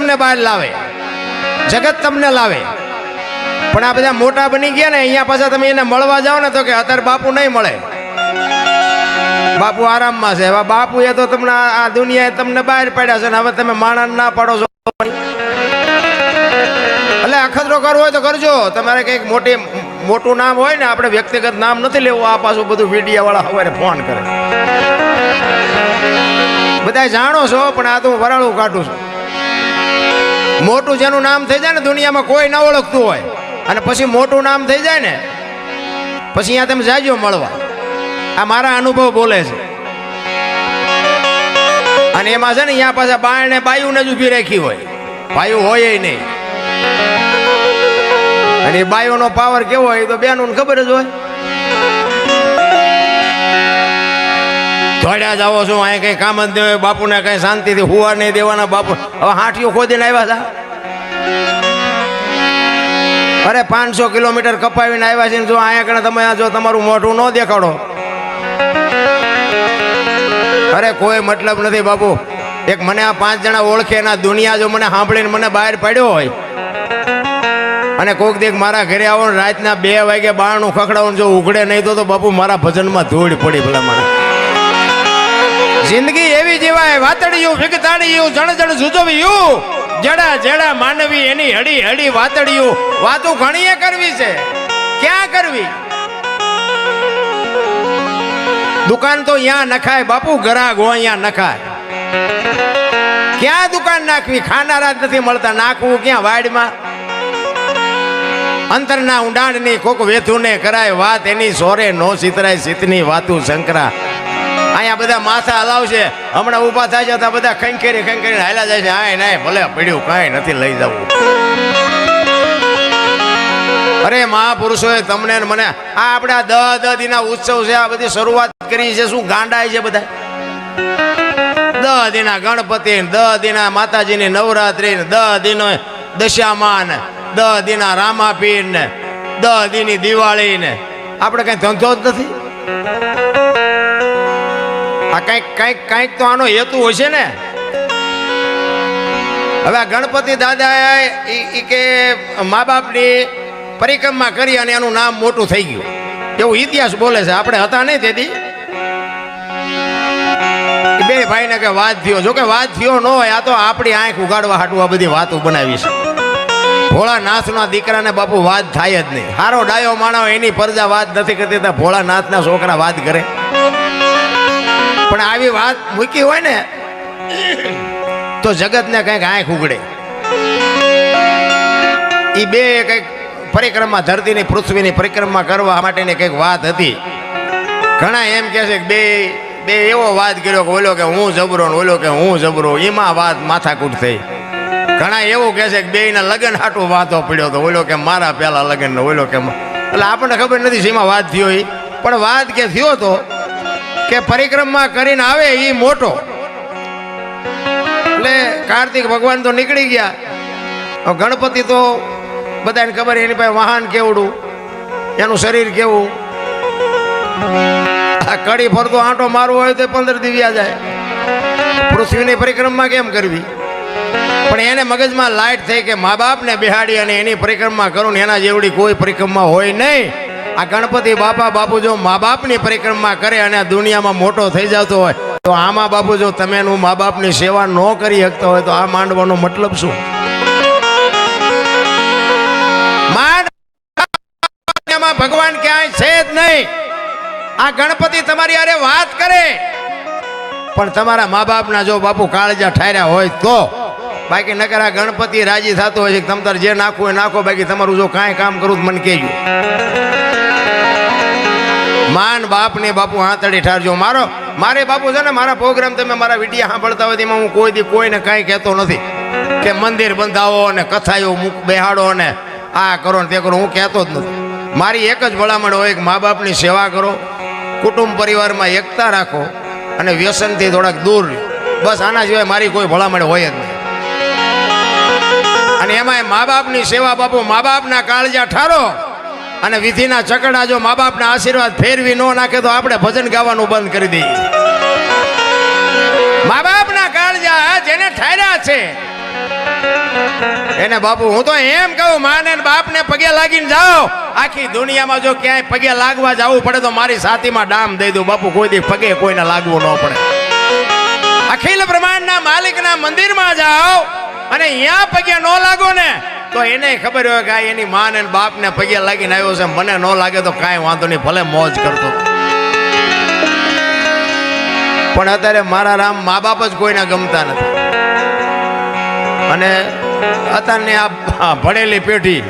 તમને બહાર લાવે. જગત તમને લાવે. પણ આ બધા મોટા બની ગયા ને, અહીંયા પાછા તમે એને મળવા જાઓ ને તો કે અત્યારે બાપુ નહીં મળે. બાપુ આરામમાં છે. હવે બાપુ એ તો તમને આ દુનિયાએ તમને બહાર પાડ્યા છે ને હવે તમે માણસ ના પાડો છો. એટલે અખતરો કરવો હોય તો કરજો. તમારે કંઈક મોટી મોટું નામ હોય ને, આપણે વ્યક્તિગત નામ નથી લેવું. આ પાછું બધું મીડિયાવાળા સવારે ફોન કરે. બધા જાણો છો, પણ આ તો હું વરાળું કાઢું છું. મોટું જેનું નામ થઈ જાય ને, દુનિયામાં કોઈ ન ઓળખતું હોય. અને પછી મોટું નામ થઈ જાય ને, પછી અહીંયા તમે જાજો મળવા. આ મારા અનુભવ બોલે છે. અને એમાં છે ને, અહીંયા પાસે બાય ને બાયુને જ ઊભી રાખી હોય. બાયુ હોય નહીં. અને બાયુનો પાવર કેવો હોય તો બેનું ખબર જ હોય. દોડ્યા જાઓ છો, અહીં કઈ કામ જ નહીં હોય, બાપુને કઈ શાંતિથી હુવા નહીં દેવાના, બાપુ. હવે હાંઠીઓ ખોદીને આવ્યા હતા અરે પાંચસો કિલોમીટર કપાવીને આવ્યા છે જો અહીંયા કણે તમે જો તમારું મોઢું ન દેખાડો. અરે કોઈ મતલબ નથી બાપુ. એક મને આ પાંચ જણા ઓળખે એના દુનિયા જો મને સાંભળીને મને બહાર પડ્યો હોય. અને કોઈક દેખ મારા ઘરે આવો રાતના બે વાગે બારણું ખખડાવું જો ઉઘડે નહીં તો બાપુ મારા ભજનમાં ધૂળ પડી ભલા મને જિંદગી એવી જીવાય, વાતડિયું, વિગતાડિયું જણ જણ જુજવ્યું. જડા જડા માનવી એની હડી હડી વાતડિયું. વાતું ઘણીએ કરવી છે. ક્યાં કરવી? દુકાન તો અહીંયા નખાય, બાપુ ગરાગ હોય અહીંયા નખાય. ક્યાં દુકાન નાખવી? ખાનારા નથી મળતા. નાખવું ક્યાં વાડમાં? અંતરના ઊંડાણની કોક વેથુને કરાય વાત, એની સોરે નો સિતરાય સિતની વાતું શંકરા અહીંયા બધા માથા હલાવશે. હમણાં ઊભા થાય છે, ત્યાં બધા ખંખેરી ખંખેરી હાલા જાય છે. આય નાય, ભલે પડ્યું, કાંઈ નથી, લઈ જવું. અરે મહાપુરુષોએ તમને મને, આ આપણા દહ દહ દીના ઉત્સવ છે, આ બધી શરૂઆત કરી છે, શું ગાંડાય છે બધા? દહ દીના ગણપતિ દહ દીના માતાજીની નવરાત્રી દહ દિનો દશામાન દહ દીના રામાપીર ને દહ દીની દિવાળી ને. આપણે કઈ ધંધો જ નથી? આ કંઈક કંઈક કંઈક તો આનો હેતુ હશે ને. હવે ગણપતિ દાદા કે મા બાપની પરિક્રમા કરી અને એનું નામ મોટું થઈ ગયું. એવું ઇતિહાસ બોલે છે. આપણે હતા નહીં તેથી. બે ભાઈને કે વાત થયો. જો કે વાત થયો ન હોય, આ તો આપણી આંખ ઉગાડવા હાટું આ બધી વાતો બનાવી છે. ભોળાનાથના દીકરાને બાપુ વાત થાય જ નહીં. હારો ડાયો માણો એની પરજા વાત નથી કરતી ભોળાનાથના છોકરા વાત કરે. પણ આવી વાત મૂકી હોય ને, તો જગતને કંઈક આંખ ઉગડે. એ બે કંઈક પરિક્રમા, ધરતીની, પૃથ્વીની પરિક્રમા કરવા માટેની કંઈક વાત હતી. ઘણા એમ કહે છે કે બે બે એવો વાત કર્યો કે ઓલો કે હું જબરો ને ઓલો કે હું જબરો, એમાં વાત માથાકૂટ થઈ. ઘણા એવું કહે છે કે બેયના લગ્ન હાટું વાતો પડ્યો તો ઓલો કે મારા પહેલા લગ્ન ઓલો કે એટલે આપણને ખબર નથી શેમાં વાત થયો એ પણ વાત કે થયો તો કે પરિક્રમા કરીને આવે એ મોટો. એટલે કાર્તિક ભગવાન તો નીકળી ગયા. ગણપતિ તો બધાને ખબર એની પાસે વાહન કેવડું, એનું શરીર કેવું. આ કડી ફરતો આંટો મારવો હોય તો પંદર દિવ્યા જાય. પૃથ્વીની પરિક્રમા કેમ કરવી? પણ એને મગજમાં લાઈટ થઈ કે મા બાપને બિહાડી અને એની પરિક્રમા કરું ને એના જેવડી કોઈ પરિક્રમા હોય નહીં. આ ગણપતિ બાપા બાપુ જો મા બાપની પરિક્રમા કરે અને દુનિયામાં મોટો થઈ જતો હોય, તો આમાં બાપુ જો તમે એનું મા બાપની સેવા ન કરી શકતા હોય, તો આ માંડવાનો મતલબ શું? ભગવાન ક્યાંય છે જ નહીં. આ ગણપતિ તમારી અરે વાત કરે. પણ તમારા મા બાપના જો બાપુ કાળજા ઠાર્યા હોય, તો બાકી નકર આ ગણપતિ રાજી થતો હોય છે તમ તારે જે નાખવું હોય નાખો, બાકી તમારું જો કાંઈ કામ કરું મને કહેજો. માન બાપ ને બાપુ હાથડી ઠારજો. મારો મારે બાપુ છે ને, મારા પ્રોગ્રામ તમે મારા વિડીયા સાંભળતા હોય તેમાં હું કોઈ દી કોઈને કાંઈ કહેતો નથી. કે મંદિર બંધાવો અને કથાયો મૂક, બેહાડો અને આ કરો ને તે કરો, હું કહેતો જ નથી. મારી એક જ ભલામણ હોય કે મા બાપની સેવા કરો, કુટુંબ પરિવારમાં એકતા રાખો અને વ્યસનથી થોડાક દૂર બસ આના સિવાય મારી કોઈ ભલામણ હોય જ નહીં. અને એમાંય મા બાપની સેવા બાપુ મા બાપના કાળજા ઠારો. અને વિધિના ચકડા જો મા બાપના આશીર્વાદ ફેરવી ન નાખે તો આપણે ભજન ગાવાનું બંધ કરી દઈએ. મા બાપના કાળજા જેને ઠાર્યા છે, એને બાપુ, હું તો એમ કહું, માને બાપને પગે લાગીને જાઓ. આખી દુનિયામાં જો ક્યાંય પગે લાગવા જવું પડે તો મારી સાથીમાં ડામ દઈ દઉં. બાપુ, કોઈ દી પગે કોઈને લાગવું ન પડે. અખિલ બ્રહ્માંડના માલિકના મંદિરમાં જાઓ અને અહીંયા પગે ન લાગો ને. તો એને ખબર હોય કે એની માને ને બાપને પગે લાગીને આવ્યો છે. મને ન લાગે તો કાંઈ વાંધો નહીં, ભલે મોજ કરતો. પણ અત્યારે મારા રામ મા બાપ જ કોઈને ગમતા નથી. અને અત્યારની આ ભણેલી પેઢી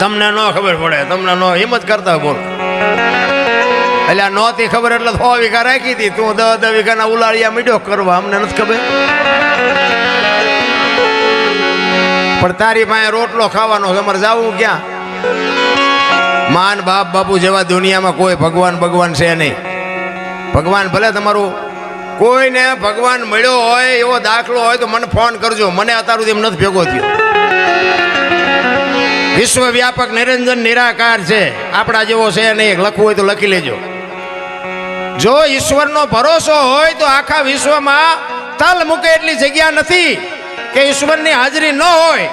તમને ન ખબર પડે, તમને ન હિંમત કરતા બોલો. એટલે આ નહોતી ખબર એટલે સો વીઘા રાખી હતી તું દસ દસ વીઘાના ઉલાળિયા મીડ્યો કરવા, અમને નથી ખબર. પણ તારી પાસે રોટલો ખાવાનો છે. અમારે જવું ક્યાં? માન બાપ બાપુ જેવા દુનિયામાં કોઈ ભગવાન ભગવાન છે નહીં. ભગવાન ભલે તમારું કોઈને ભગવાન મળ્યો હોય, એવો દાખલો હોય તો મને ફોન કરજો. મને અત્યાર સુધી નથી ભેગો થયો. વિશ્વવ્યાપક નિરંજન નિરાકાર છે. આપણા જેવો છે નહીં. લખવું હોય તો લખી લેજો. જો ઈશ્વરનો ભરોસો હોય તો આખા વિશ્વમાં તલ મૂકે એટલી જગ્યા નથી. કે ઈશ્વરની હાજરી ન હોય.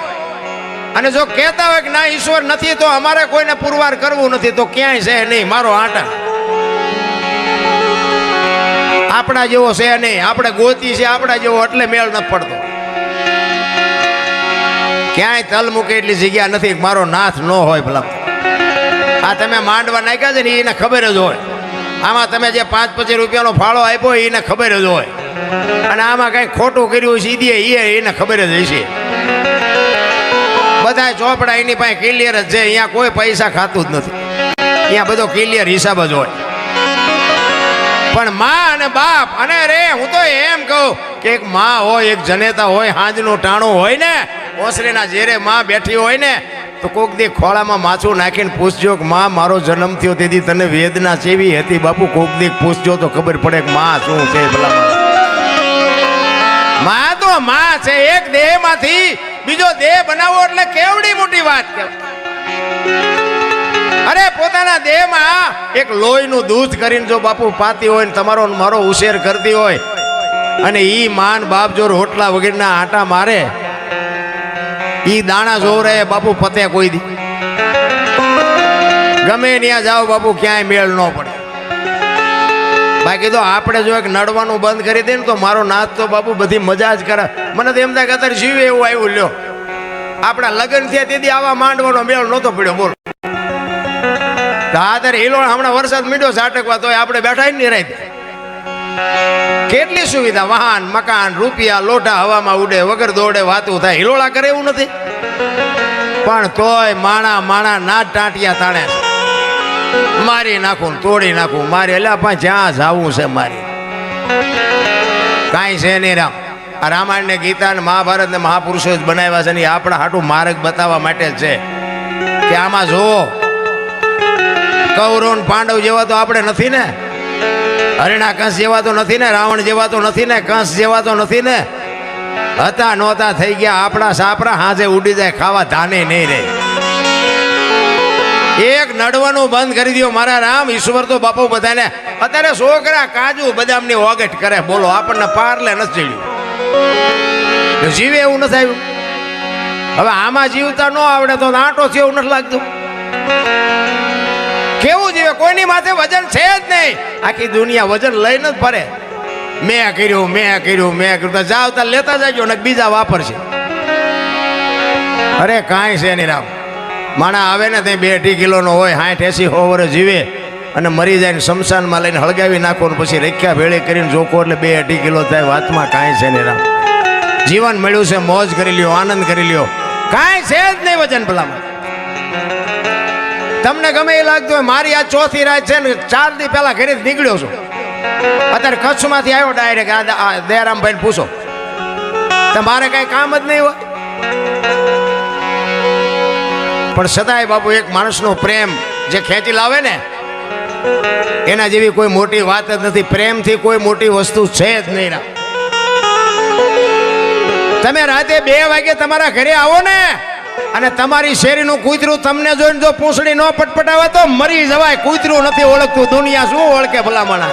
અને જો કહેતા હોય કે ના, ઈશ્વર નથી, તો અમારે કોઈને પુરવાર કરવું નથી, તો ક્યાંય છે નહીં, મારો આટા. આપણા જેવો છે નહીં, આપણે ગોતી છે, આપણા જેવો એટલે મેળ નથી પડતો. ક્યાંય તલ મૂકે એટલી જગ્યા નથી મારો નાથ ન હોય ભલા. આ તમે માંડવા નાખ્યા છે ને એને ખબર જ હોય. આમાં તમે જે પાંચ પચીસ રૂપિયાનો ફાળો આપ્યો એને ખબર જ હોય. અને આમાં કાંઈ ખોટું કર્યું દે એ એને ખબર જ હશે. બધા ચોપડા એની પાસે ક્લિયર જ છે, અહીંયા કોઈ પૈસા ખાતું જ નથી. અહીંયા બધો ક્લિયર હિસાબ જ હોય. પણ માં અને બાપ, અને રે, હું તો એમ કહું કે એક માં હોય, એક જનેતા હોય, હાંજનું ટાણું હોય ને, ઓસરીના ઝેરે માં બેઠી હોય ને, તો કોક દી ખોળામાં માછું નાખીને પૂછજો કે માં, મારો જન્મ થયો, તેથી તને વેદના ચેવી હતી બાપુ. કોક દી પૂછજો તો ખબર પડે કે માં શું છે ભલા માં તો માં છે, એક દેહમાંથી બીજો દેહ બનાવવો એટલે કેવડી મોટી વાત કહેવાય અરે, પોતાના દેહમાં એક લોહીનું દૂધ કરીને જો બાપુ પાતી હોય ને તમારો મારો ઉછેર કરતી હોય, અને ઈ માન બાપ જો રોટલા વગેરેના આટા મારે, ઈ દાણા જોવરે બાપુ પતે કોઈ દી. ગમે ત્યાં જાઓ બાપુ, ક્યાંય મેળ ન પડે. બાકી તો આપણે જો એક નડવાનું બંધ કરી દે ને તો મારો નાથ તો બાપુ બધી મજા જ કરે. મને તો એમ થાય કે અત્યારે જીવે એવું આવ્યું, લ્યો. આપણા લગ્ન થયા તેથી આવા માંડવાનો મેળ નહોતો પડ્યો, બોલ. તો આ ત્યારે હમણાં વરસાદ મીડ્યો ઝાટકવા તોય આપણે બેઠા નહીં રહી કેટલી સુવિધા? વાહન, મકાન, રૂપિયા લોટા હવામાં ઉડે, વગર દોડે, વાતું થાય. હિલોળા કરે એવું નથી. પણ તોય માણા માણા ના ટાંટિયા તાણે. મારી નાખું તોડી નાખું. મારી એટલે પણ જ્યાં જાવું છે મારી. કાંઈ છે નહીં રામ. આ રામાયણ ને ગીતા ને મહાભારત ને મહાપુરુષો જ બનાવ્યા છે ને આપણા હાટું માર્ગ બતાવવા માટે છે. કે આમાં જુઓ, કૌરવ પાંડવ જેવા તો આપણે નથી ને. હરિણા કંસ જેવા તો નથી ને, રાવણ જેવા તો નથી ને, કંસ જેવા તો નથી ને. હતા નહોતા, થઈ ગયા. આપણા સાપરા હાજે ઉડી જાય, ખાવા ધાને નહીં રહે. એક નડવાનું બંધ કરી દો મારા રામ, ઈશ્વર તો બાપુ બધાને. અત્યારે છોકરા કાજુ બદામની ઓગટ કરે. બોલો, આપણને પારલે નથી ચડ્યું જીવે એવું નથી આવ્યું. હવે આમાં જીવતા ન આવડે તો આંટો છે એવું નથી લાગતું. કેવું જીવે? કોઈની માથે વજન છે જ નહીં. આખી દુનિયા વજન લઈને જ ફરે. મેં કર્યું મેં કર્યું મેં કર્યું. જાવ ત્યાં લેતા જાજો ને બીજા વાપરશે. અરે કાંઈ છે નહીં રામ. માણા આવે ને તે બે અઢી કિલોનો હોય સાઠ એસી સો જીવે અને મરી જાય ને શમશાનમાં લઈને હળગાવી નાખો ને પછી રેખ્યા ભેળે કરીને જોકો એટલે બે અઢી કિલો થાય, વાતમાં કાંઈ છે નહીં રામ. જીવન મળ્યું છે, મોજ કરી લ્યો, આનંદ કરી લ્યો. કાંઈ છે જ નહીં વજન ભલામાં તમને ગમે એ લાગતું હોય, મારી આ ચોથી રાત છે ને, ચાર દી પહેલા ઘરે નીકળ્યો છું. અત્યારે કચ્છમાંથી આવ્યો ડાયરેક્ટ, આ દયારામભાઈને પૂછો. તમારે કઈ કામ જ નહીં હોય. પણ સદાય બાપુ એક માણસનો પ્રેમ જે ખેંચી લાવે ને, એના જેવી કોઈ મોટી વાત જ નથી. પ્રેમથી કોઈ મોટી વસ્તુ છે જ નહીં તમે રાતે બે વાગે તમારા ઘરે આવો ને, અને તમારી શેરીનું કૂતરું તમને જોઈને જો પૂંછડી ન પટપટાવે તો મરી જવાય. કૂતરું નથી ઓળખતું. દુનિયા શું ઓળખે ભલામણા?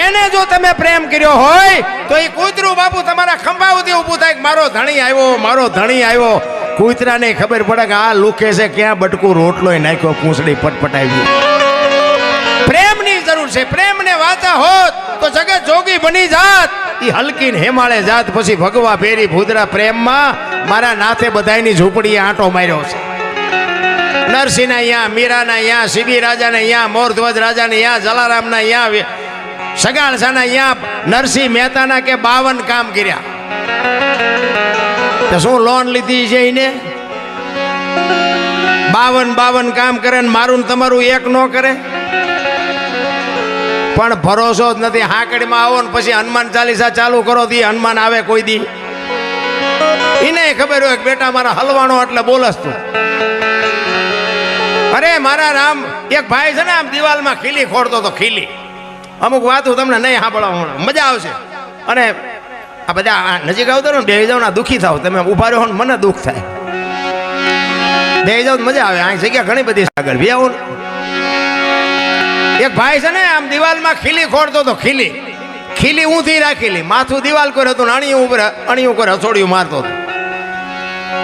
એને જો તમે પ્રેમ કર્યો હોય, તો એ કૂતરું બાપુ તમારા ખંભા સુધી ઊભું થાય મારો ધણી આવ્યો, મારો ધણી આવ્યો. કૂતરાને ખબર પડે કે આ લુખે છે, ક્યાં બટકું રોટલો નાખ્યો, પૂંછડી પટપટાવી. પ્રેમની જરૂર છે, પ્રેમને વાતા હોત તો જગત જોગી બની જાત. ઈ હલકી ને હેમાળે જાત પછી ભગવા ભેરી ભૂદરા પ્રેમમાં મારા નાથે બધાની ઝૂંપડીએ આંટો માર્યો છે. નરસિંહના અહીંયા મીરાના અહીંયા શિબી રાજાને અહીંયા મોરધ્વજ રાજાને અહીંયા જલારામના અહીંયા સગાણસાના અહીંયા નરસિંહ મહેતાના કે બાવન કામ કર્યા. તો શું લોન લીધી છે એને? બાવન બાવન કામ કરે ને મારું તમારું એક ન કરે? પણ ભરોસો જ નથી. હાકડીમાં આવો ને પછી હનુમાન ચાલીસા ચાલુ કરો દી, હનુમાન આવે કોઈ દી. એને ખબર હોય કે બેટા મારા હલવાનો એટલે બોલસ તું. અરે મારા રામ, એક ભાઈ છે ને આમ દિવાલમાં ખીલી ખોડતો તો ખીલી. અમુક વાતો તમને નહીં સાંભળવા મજા આવશે. અને આ બધા નજીક આવતો ને બે જાવ ના દુખી થાવ. તમે ઊભા રહો ને મને દુઃખ થાય. બે જાવ મજા આવે. આ જગ્યા ઘણી બધી છે આગળ. બે આવું એક ભાઈ છે ને, આમ દિવાલમાં ખીલી ખોડતો તો ખીલી. ખીલી ઊંધી રાખેલી. માથું દિવાલ કર્યો હતું ને અણિયું ઉપર અણિયું ઉપર હથોડિયું મારતો હતો.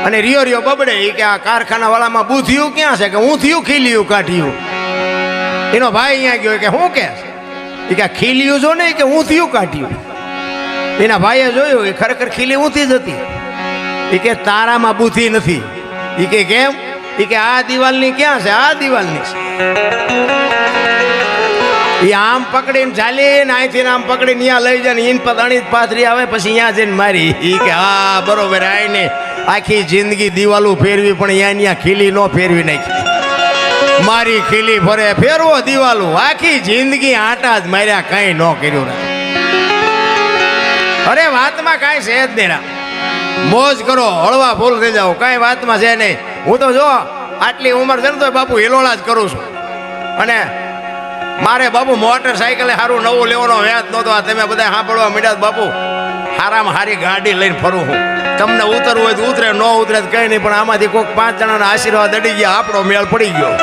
અને રિયો રિયો બબડે. એ કે આ કારખાના વાળામાં બુધિયું ક્યાં છે? કે ઊંધિયું, ખીલિયું કાઢ્યું એનો ભાઈ અહીંયા ગયો. કે શું કે? એ કે ખીલિયું જો ને કે ઊંધિયું કાઢ્યું એના ભાઈએ જોયું, એ ખરેખર ખીલી ઊંચી જ હતી. એ કે, તારામાં બુદ્ધિ નથી. એ કે, કેમ? એ કે, આ દિવાલની ક્યાં છે? આ દિવાલની છે. એ આમ પકડીને ચાલીને અહીંથી આમ પકડીને ત્યાં લઈ જાય ને ઈન પતાણી પાથરી આવે, પછી ત્યાં જઈને મારી. ઈ કે, હા, બરોબર આઈને આખી જિંદગી દિવાલો ફેરવી, પણ અહીંયા ત્યાં ખીલી ન ફેરવી નાખી. મારી ખીલી ફરે, ફેરવો દિવાલો. આખી જિંદગી આટા જ માર્યા, કઈ ન કર્યું અરે વાતમાં કાંઈ છે જ નહીં. મોજ કરો, હળવા ફૂલ થઈ જાઓ, કાંઈ વાતમાં છે નહીં. હું તો જો, આટલી ઉંમર છે ને તો બાપુ હિલોળા જ કરું છું. અને મારે બાપુ મોટરસાઇકલે સારું નવું લેવાનો વ્યાજ નહોતો, આ તમે બધા સાંભળવા માંડ્યા બાપુ. સારામાં સારી ગાડી લઈને ફરું હું. તમને ઉતરવું હોય તો ઉતરે, ન ઉતરે કંઈ નહીં, પણ આમાંથી કોઈક પાંચ જણાના આશીર્વાદ અડી ગયા, આપણો મેળ પડી ગયો.